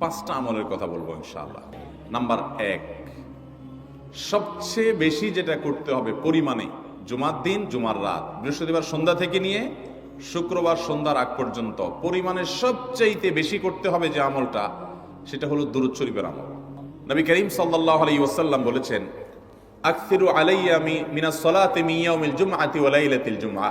পাঁচটা আমলের কথা বলব ইনশাআল্লাহ। নাম্বার এক, সবচেয়ে বেশি যেটা করতে হবে পরিমাণে জুমার দিন, জুমার রাত। বৃহস্পতিবার সন্ধ্যা থেকে নিয়ে শুক্রবার সন্ধ্যার আগ পর্যন্ত পরিমাণে সবচাইতে বেশি করতে হবে যে আমলটা, সেটা হলো দুরুদ শরীফের আমল। নবী করিম সাল্লাহ আলাই ওয়াসাল্লাম বলেছেন, আকসিরু আলাইয়া মি, মিনাস সলাতে মিয়াউমিল জুমআতি ওয়া লাইলাতিল জুমআ।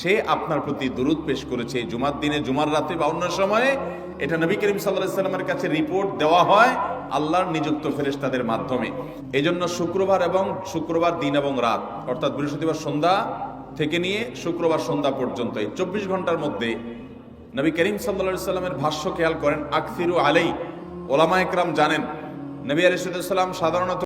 সে আপনার প্রতি দুরুদ পেশ করেছে। জুমার দিনে, জুমার রাতে বা অন্য সময়ে এটা নবী করিম সাল্লামের কাছে রিপোর্ট দেওয়া হয় আল্লাহর নিযুক্ত ফেরেশতাদের মাধ্যমে। এই জন্য শুক্রবার এবং শুক্রবার দিন এবং রাত, অর্থাৎ বৃহস্পতিবার সন্ধ্যা থেকে নিয়ে শুক্রবার সন্ধ্যা পর্যন্ত এই চব্বিশ ঘণ্টার মধ্যে নবী করিম সাল্লা সাল্লামের ভাষ্য খেয়াল করেন, আকসিরু আলাই ওলামা একরাম জানেন, নবী আলিসাল্লাম সাধারণত